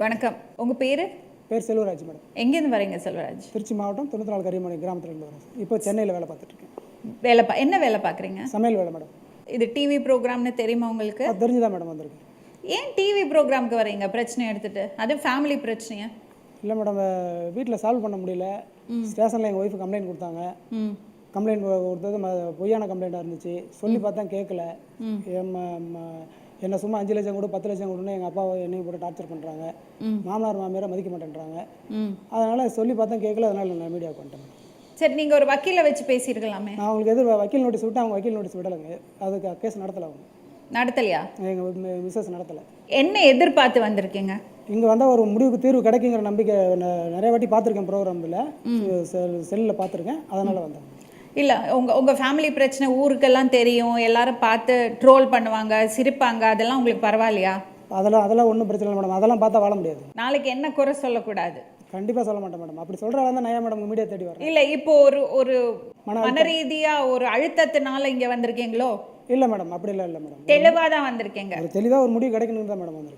வணக்கம். உங்க பேரு? பேர் செல்வராஜ் மேடம். எங்கேருந்து வரீங்க செல்வராஜ்? திருச்சி மாவட்டம் தொண்ணூற்றி நாலு கரியமணி கிராமத்துல இருந்து வரேன். இப்போ சென்னையில் வேலை பார்த்துட்டு இருக்கேன் வேலை பா என்ன வேலை பார்க்குறீங்க? சமையல் வேலை மேடம். இது டிவி ப்ரோக்ராம்னு தெரியுமா உங்களுக்கு? அது தெரிஞ்சுதான் மேடம் வந்திருக்கேன் ஏன் டிவி ப்ரோக்ராம்க்கு வரீங்க? பிரச்சனை எடுத்துட்டு. அது ஃபேமிலி பிரச்சனையா? இல்லை மேடம் வீட்டில் சால்வ் பண்ண முடியல. ஸ்டேஷனில் எங்கள் ஒய்ஃபு கம்ப்ளைண்ட் கொடுத்தாங்க. கம்ப்ளைண்ட் கொடுத்தது பொய்யான கம்ப்ளைண்ட்டாக இருந்துச்சு. சொல்லி பார்த்தா கேட்கல. என்னை சும்மா அஞ்சு லட்சம் கொடு பத்து லட்சம் கொடுன்னு எங்கள் அப்பாவை என்னையும் போட்டு டார்ச்சர் பண்ணுறாங்க மாமனார் மாமியாரை மதிக்க மாட்டேன்றாங்க. அதனால் சொல்லி பார்த்தா கேட்கல அதனால் நான் மீடியாவுக்கு வந்துட்டேன். சரி நீங்க ஒரு வக்கீலை வச்சு பேசியிருக்கலாமே. நான் அவங்களுக்கு எதிர் வக்கீல் நோட்டீஸ் விட்டு அவங்க வக்கீல் நோட்டீஸ் விடலைங்க. அதுக்கு கேஸ் நடத்தலை அவங்க. நடத்தலையா? எங்கள் மிஸ்ஸஸ் நடத்தலை. என்ன எதிர்பார்த்து வந்திருக்கீங்க? இங்கே வந்தால் ஒரு முடிவுக்கு தீர்வு கிடைக்குங்கிற நம்பிக்கை நிறைய வாட்டி பார்த்துருக்கேன் ப்ரோக்ராமில் செல் செல்லில் பார்த்துருக்கேன் அதனால் வந்தேன். இல்ல உங்க உங்க ஃபேமிலி பிரச்சனை ஊருக்கெல்லாம் தெரியும் எல்லாரும் பார்த்து ட்ரோல் பண்ணுவாங்க சிரிப்பாங்க அதெல்லாம் உங்களுக்கு பரவாயில்லையா? அதெல்லாம் அதெல்லாம் ஒன்றும் பிரச்சனை இல்லை மேடம் அதெல்லாம் பார்த்தா வாழ முடியாது. நாளைக்கு என்ன குறை சொல்லக்கூடாது? கண்டிப்பாக சொல்ல மாட்டேன் மேடம் அப்படி சொல்கிற நான் ஏன் மேடம் மீடியா தேடி வரேன்? இல்ல இப்போ ஒரு ஒரு மன மன ரீதியா ஒரு அழுத்தத்தினால இங்க வந்திருக்கீங்களோ? இல்லை மேடம் அப்படி இல்லை இல்லை மேடம் தெளிவா தான் வந்திருக்கீங்க. தெளிவாக ஒரு முடிவு கிடைக்கணும்னு தான் மேடம் வந்திருக்கேன்.